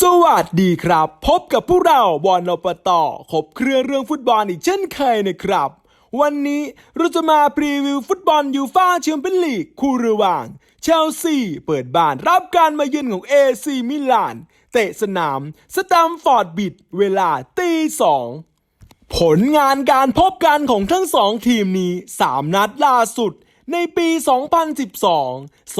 สวัสดีครับ พบกับพวกเราบอลนปตครบเครื่องเรื่องฟุตบอลอีกเช่นเคยนะครับ วันนี้เราจะมาพรีวิวฟุตบอลยูฟ่าแชมเปี้ยนลีกคู่ระหว่าง เชลซีเปิดบ้านรับการมาเยือนของเอซีมิลาน เตะสนาม สตัมฟอร์ดบิด เวลาตีสองผลงานการพบกันของทั้งสองทีมนี้ 3 นัดล่าสุดในปี 2012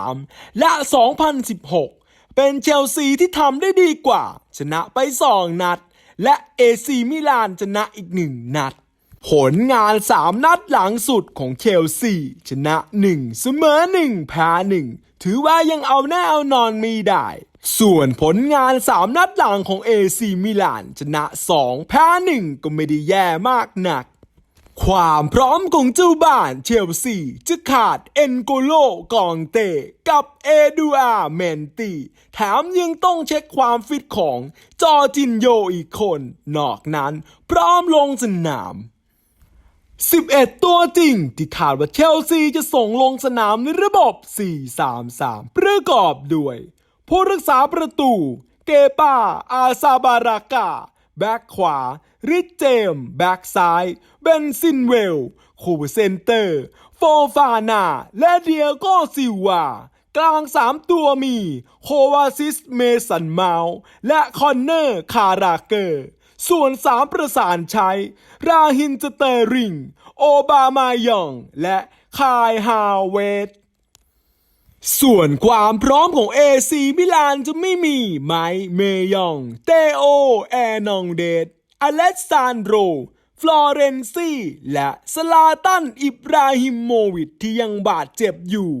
2013 และ 2016 เป็นเชลซีที่ทำได้ดีกว่า ชนะไป 2 นัด และเอซีมิลานชนะอีก 1 นัด ผลงาน 3 นัดหลังสุดของเชลซี ชนะ 1 เสมอ 1 แพ้ 1 ถือว่ายังเอาแน่เอานอนม่ได้ ส่วนผลงาน 3 นัดหลังของเอซีมิลานชนะ 2 แพ้ 1 ก็ไม่ได้แย่มากหนัก ความพร้อมของเจ้าบ้านเชลซีจะขาดเอนโกโลกองเตกับเอดูอาเมนตีแถมยังต้องเช็คความฟิตของจอจินโยอีกคน นอกนั้นพร้อมลงสนาม 11 ตัวจริงที่คาดว่าเชลซีจะส่งลงสนามในระบบ 4-3-3 ประกอบด้วย ผู้รักษาประตู เกปาอาซาบารากา แบ็กขวา ริชเจม แบ็กซ้าย เบนซินเวล คู่เซนเตอร์ โฟฟานา และเดียโกซิวากลาง3ตัวมี โควาซิส เมสันเมาส์และคอนเนอร์ คาราเกอร์ ส่วน3ประสานใช้ ราฮิน สเตอร์ริง โอบามายอง และคายฮาวเวต ส่วนความพร้อมของเอซีมิลานจะไม่มีไมค์เมยอง เตโอ แอนองเดตอเล็กซานโดรฟลอเรนซีและสลาตันอิบราฮิโมวิชที่ยังบาดเจ็บอยู่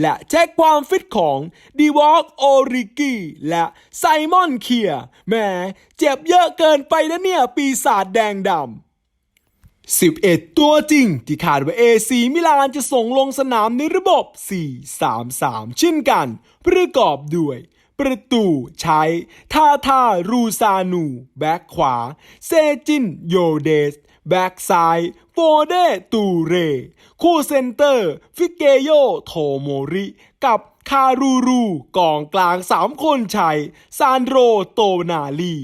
และเช็คความฟิตของดีวอกโอริกีและไซมอนเคียร์แหมเจ็บเยอะเกินไปนะเนี่ย ปีศาจแดงดำ 11 ตัวจริง ที่คาดว่าเอซีมิลานจะส่งลงสนามในระบบ 4-3-3 เช่นกัน ประกอบด้วย ประตูใช้ทาทารูซานู แบ็กขวา เซจิน โยเดส แบ็กซ้าย โฟเดตูเร คู่เซนเตอร์ ฟิเกโย โทโมริ กับคารูรูกองกลาง 3 คนใชัยซานโรโตนาลี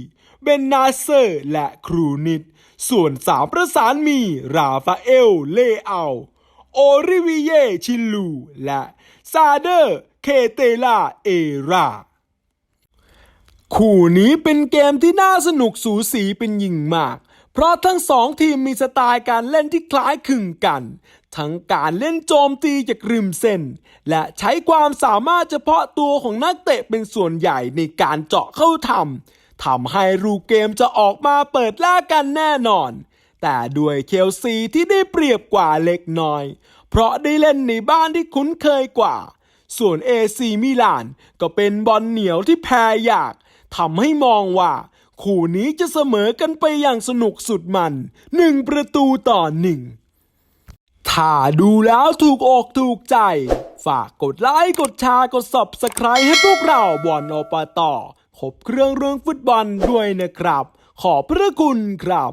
เบนนาเซอร์ และครูนิด ส่วนสามประสานมีราฟาเอล เลอาโอริวิเย ชิลู และซาเดอร์ เคเตลา เอราคู่นี้เป็นเกมที่น่าสนุกสูสีเป็นยิ่งมาก เพราะทั้งสองทีมมีสไตล์การเล่นที่คล้ายคลึงกัน ทั้งการเล่นโจมตีจากริมเส้น และใช้ความสามารถเฉพาะตัวของนักเตะเป็นส่วนใหญ่ในการเจาะเข้าทำ ทำให้รูเกมจะออกมาเปิดล่ากันแน่นอน แต่ด้วยเคลซีที่ได้เปรียบกว่าเล็กน้อย เพราะได้เล่นในบ้านที่คุ้นเคยกว่า ส่วนเอซีมิลานก็เป็นบอลเหนียวที่แพ้ยากทำให้มองว่า คู่นี้จะเสมอกันไปอย่างสนุกสุดมันหนึ่งประตูต่อหนึ่งถ้าดูแล้วถูกอกถูกใจ ฝากกดไลค์กดแชร์กด subscribe ให้พวกเราบอลอปต่อ ครบเครื่องเรื่องฟุตบอลด้วยนะครับ ขอบพระคุณครับ